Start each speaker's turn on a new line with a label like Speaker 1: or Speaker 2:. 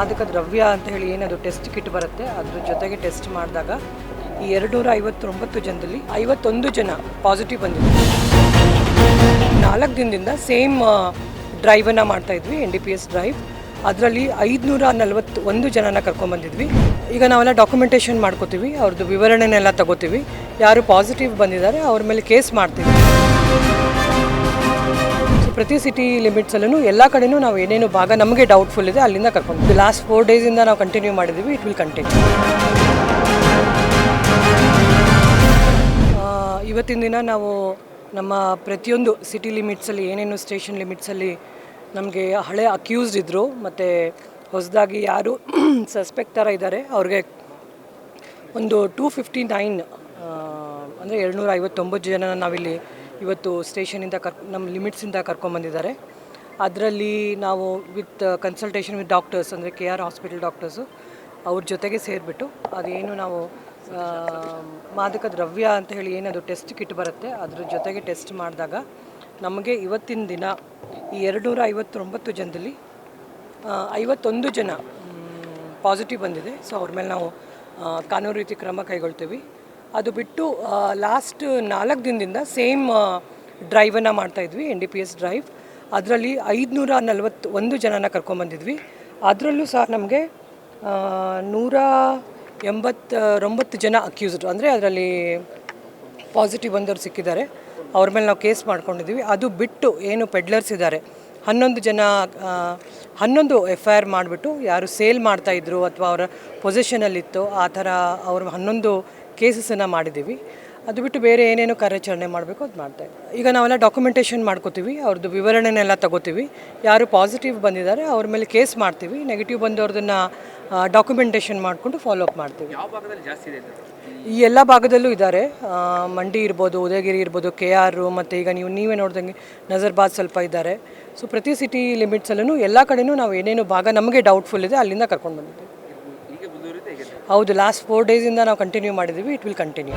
Speaker 1: ಮಾದಕ ದ್ರವ್ಯ ಅಂತ ಹೇಳಿ ಏನದು ಟೆಸ್ಟ್ ಕಿಟ್ ಬರುತ್ತೆ, ಅದ್ರ ಜೊತೆಗೆ ಟೆಸ್ಟ್ ಮಾಡಿದಾಗ ಈ ಎರಡುನೂರ ಐವತ್ತೊಂಬತ್ತು ಜನದಲ್ಲಿ ಐವತ್ತೊಂದು ಜನ ಪಾಸಿಟಿವ್ ಬಂದಿದೆ ನಾಲ್ಕು ದಿನದಿಂದ ಸೇಮ್ ಡ್ರೈವನ್ನು ಮಾಡ್ತಾ ಇದ್ವಿ N D P S drive ಅದರಲ್ಲಿ ಐದುನೂರ ನಲವತ್ತು ಒಂದು ಜನನ ಕರ್ಕೊಂಡ್ಬಂದಿದ್ವಿ ಈಗ ನಾವೆಲ್ಲ ಡಾಕ್ಯುಮೆಂಟೇಷನ್ ಮಾಡ್ಕೋತೀವಿ ಅವ್ರದ್ದು ವಿವರಣೆನೆಲ್ಲ ತಗೋತೀವಿ. ಯಾರು ಪಾಸಿಟಿವ್ ಬಂದಿದ್ದಾರೆ, ಅವ್ರ ಮೇಲೆ ಕೇಸ್ ಮಾಡ್ತೀವಿ. ಪ್ರತಿ ಸಿಟಿ ಲಿಮಿಟ್ಸಲ್ಲೂ ಎಲ್ಲ ಕಡೆನೂ ನಾವು ಏನೇನು ಭಾಗ ನಮಗೆ ಡೌಟ್ಫುಲ್ ಇದೆ, ಅಲ್ಲಿಂದ ಕರ್ಕೊಂಡು ಲಾಸ್ಟ್ ಫೋರ್ ಡೇಸಿಂದ ನಾವು ಕಂಟಿನ್ಯೂ ಮಾಡಿದ್ದೀವಿ ಇಟ್ ವಿಲ್ ಕಂಟಿನ್ಯೂ ಇವತ್ತಿನ ದಿನ ನಾವು ನಮ್ಮ ಪ್ರತಿಯೊಂದು ಸಿಟಿ ಲಿಮಿಟ್ಸಲ್ಲಿ ಏನೇನು ಸ್ಟೇಷನ್ ಲಿಮಿಟ್ಸಲ್ಲಿ ನಮಗೆ ಹಳೆ ಅಕ್ಯೂಸ್ಡ್ ಇದ್ದರು ಮತ್ತು ಹೊಸದಾಗಿ ಯಾರು ಸಸ್ಪೆಕ್ಟ್ ಥರ ಇದ್ದಾರೆ, ಅವ್ರಿಗೆ ಒಂದು ಟೂ ಫಿಫ್ಟಿ ನೈನ್ ಅಂದರೆ ಏಳ್ನೂರ ಐವತ್ತೊಂಬತ್ತು ಜನ ನಾವಿಲ್ಲಿ ಇವತ್ತು ಸ್ಟೇಷನಿಂದ ಕರ್, ನಮ್ಮ ಲಿಮಿಟ್ಸಿಂದ ಕರ್ಕೊಂಬಂದಿದ್ದಾರೆ ಅದರಲ್ಲಿ ನಾವು ವಿತ್ ಕನ್ಸಲ್ಟೇಷನ್ ವಿತ್ ಡಾಕ್ಟರ್ಸ್, ಅಂದರೆ ಕೆ ಆರ್ ಹಾಸ್ಪಿಟಲ್ ಡಾಕ್ಟರ್ಸು, ಅವ್ರ ಜೊತೆಗೆ ಸೇರಿಬಿಟ್ಟು ಅದೇನು ನಾವು ಮಾದಕ ದ್ರವ್ಯ ಅಂತ ಹೇಳಿ ಏನದು ಟೆಸ್ಟ್ ಕಿಟ್ ಬರುತ್ತೆ, ಅದ್ರ ಜೊತೆಗೆ ಟೆಸ್ಟ್ ಮಾಡಿದಾಗ ನಮಗೆ ಇವತ್ತಿನ ದಿನ ಈ ಎರಡುನೂರ ಐವತ್ತೊಂಬತ್ತು ಜನದಲ್ಲಿ ಐವತ್ತೊಂದು ಜನ ಪಾಸಿಟಿವ್ ಬಂದಿದೆ. ಸೊ ಅವ್ರ ಮೇಲೆ ನಾವು ಕಾನೂನು ರೀತಿ ಕ್ರಮ ಕೈಗೊಳ್ತೀವಿ. ಅದು ಬಿಟ್ಟು ಲಾಸ್ಟ್ ನಾಲ್ಕು ದಿನದಿಂದ ಸೇಮ್ ಡ್ರೈವನ್ನು ಮಾಡ್ತಾಯಿದ್ವಿ N D P S drive ಅದರಲ್ಲಿ ಐದುನೂರ ನಲವತ್ತು ಒಂದು ಜನನ ಕರ್ಕೊಂಬಂದಿದ್ವಿ ಅದರಲ್ಲೂ ಸಹ ನಮಗೆ ನೂರ ಎಂಬತ್ತೊಂಬತ್ತು ಜನ ಅಕ್ಯೂಸ್ಡ್ ಅಂದರೆ ಅದರಲ್ಲಿ ಪಾಸಿಟಿವ್ ಬಂದವರು ಸಿಕ್ಕಿದ್ದಾರೆ. ಅವ್ರ ಮೇಲೆ ನಾವು ಕೇಸ್ ಮಾಡ್ಕೊಂಡಿದ್ವಿ. ಅದು ಬಿಟ್ಟು ಏನು ಪೆಡ್ಲರ್ಸ್ ಇದ್ದಾರೆ. ಹನ್ನೊಂದು ಜನ ಹನ್ನೊಂದು ಎಫ್ ಐ ಆರ್ ಮಾಡಿಬಿಟ್ಟು ಯಾರು ಸೇಲ್ ಮಾಡ್ತಾಯಿದ್ರು ಅಥವಾ ಅವರ ಪೊಸಿಷನಲ್ಲಿತ್ತು ಆ ಥರ ಅವ್ರ ಹನ್ನೊಂದು ಕೇಸಸನ್ನು ಮಾಡಿದ್ದೀವಿ. ಅದು ಬಿಟ್ಟು ಬೇರೆ ಏನೇನು ಕಾರ್ಯಾಚರಣೆ ಮಾಡಬೇಕು ಅದು ಮಾಡ್ತಾ ಇದ್ದೀವಿ ಈಗ ನಾವೆಲ್ಲ ಡಾಕ್ಯುಮೆಂಟೇಷನ್ ಮಾಡ್ಕೋತೀವಿ ಅವ್ರದ್ದು ವಿವರಣೆನೆಲ್ಲ ತಗೋತೀವಿ. ಯಾರು ಪಾಸಿಟಿವ್ ಬಂದಿದ್ದಾರೆ ಅವ್ರ ಮೇಲೆ ಕೇಸ್ ಮಾಡ್ತೀವಿ. ನೆಗೆಟಿವ್ ಬಂದವ್ರದನ್ನ ಡಾಕ್ಯುಮೆಂಟೇಷನ್ ಮಾಡಿಕೊಂಡು ಫಾಲೋ ಅಪ್ ಮಾಡ್ತೀವಿ.
Speaker 2: ಯಾವ ಭಾಗದಲ್ಲಿ ಜಾಸ್ತಿ ಇದೆ ಇದು?
Speaker 1: ಈ ಎಲ್ಲ ಭಾಗದಲ್ಲೂ ಇದ್ದಾರೆ. ಮಂಡಿ ಇರ್ಬೋದು ಉದಯಗಿರಿ ಇರ್ಬೋದು ಕೆ ಆರು ಮತ್ತು ಈಗ ನೀವು ನೀವೇ ನೋಡ್ದಂಗೆ ನಜರ್ಬಾದ್ ಸ್ವಲ್ಪ ಇದ್ದಾರೆ. ಸೊ ಪ್ರತಿ ಸಿಟಿ ಲಿಮಿಟ್ಸಲ್ಲೂ ಎಲ್ಲ ಕಡೆನೂ ನಾವು ಏನೇನು ಭಾಗ ನಮಗೆ ಡೌಟ್ಫುಲ್ ಇದೆ ಅಲ್ಲಿಂದ ಕರ್ಕೊಂಡು ಬಂದಿದ್ದೀವಿ. ಹೌದು ಲಾಸ್ಟ್ ಫೋರ್ ಡೇಸಿಂದ ನಾವು ಕಂಟಿನ್ಯೂ ಮಾಡಿದ್ದೀವಿ ಇಟ್ ವಿಲ್ ಕಂಟಿನ್ಯೂ